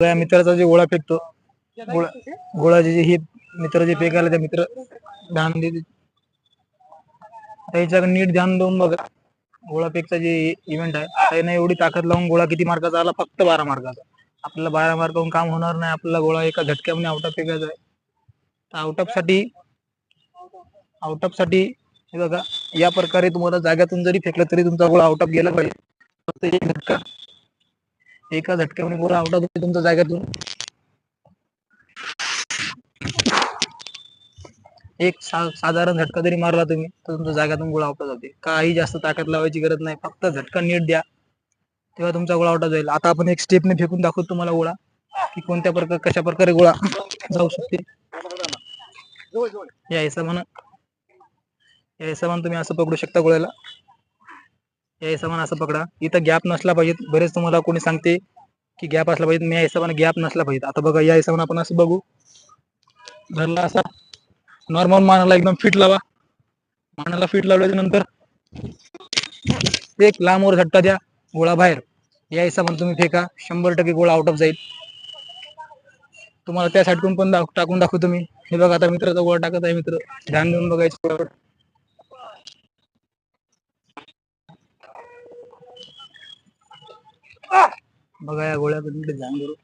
या मित्राचा जे गोळा फेकतो गोळा गोळाचे जे हे मित्र जे फेकायला त्या मित्र ध्यान देते त्याच्याकडे नीट ध्यान देऊन बघा. गोळा फेकचा जे इव्हेंट आहे त्याने एवढी ताकद लावून गोळा किती मार्काचा आला? फक्त बारा मार्काचा. आपल्याला बारा मार्कावरून काम होणार नाही. आपल्याला गोळा एका झटक्यामध्ये आउट ऑफ फेकायचा आहे. तर आउट ऑफसाठी आउट ऑफसाठी हे बघा या प्रकारे तुम्हाला जाग्यातून जरी फेकलं तरी तुमचा गोळा आउट ऑफ गेला पाहिजे. फक्त एक झटका. एका झटक्याने गोळा आउट ऑफ तुमच्या जागेतून. एक सा- साधारण झटका जरी मारला तुम्ही तर तुमच्या जागेतून गोळा आउट जाते. काही जास्त ताकद लावायची गरज नाही फक्त झटका नीट द्या. तेव्हा तुमचा गोळा आउट जाईल. आता आपण एक स्टेपने फेकून दाखवतो तुम्हाला गोळा की कोणत्या प्रकार कशा प्रकारे गोळा जाऊ शकते. या हिशोबानं या हिशोबानं तुम्ही असं पकडू शकता गोळ्याला. या हिशोबाने असं पकडा. इथं गॅप नसला पाहिजे बरेच तुम्हाला कोणी सांगते की गॅप असला पाहिजे मी या हिशोबाने गॅप नसला पाहिजे आता बघा या हिशोबाने आपण असं बघू. धरला असा. नॉर्मल मानाला एकदम फिट लावा. मानाला फिट लावल्याच्या नंतर एक लांबवर झटका द्या. गोळा बाहेर. या हिशोबाने तुम्ही फेका. शंभर टक्के गोळा आउट ऑफ जाईल. तुम्हाला त्या साईडकडून पण टाकून दाखवतो मी. हे बघा आता मित्राचा गोळा टाकत आहे मित्र. ध्यान देऊन बघायचं. बघा या गोळ्या ध्यान करू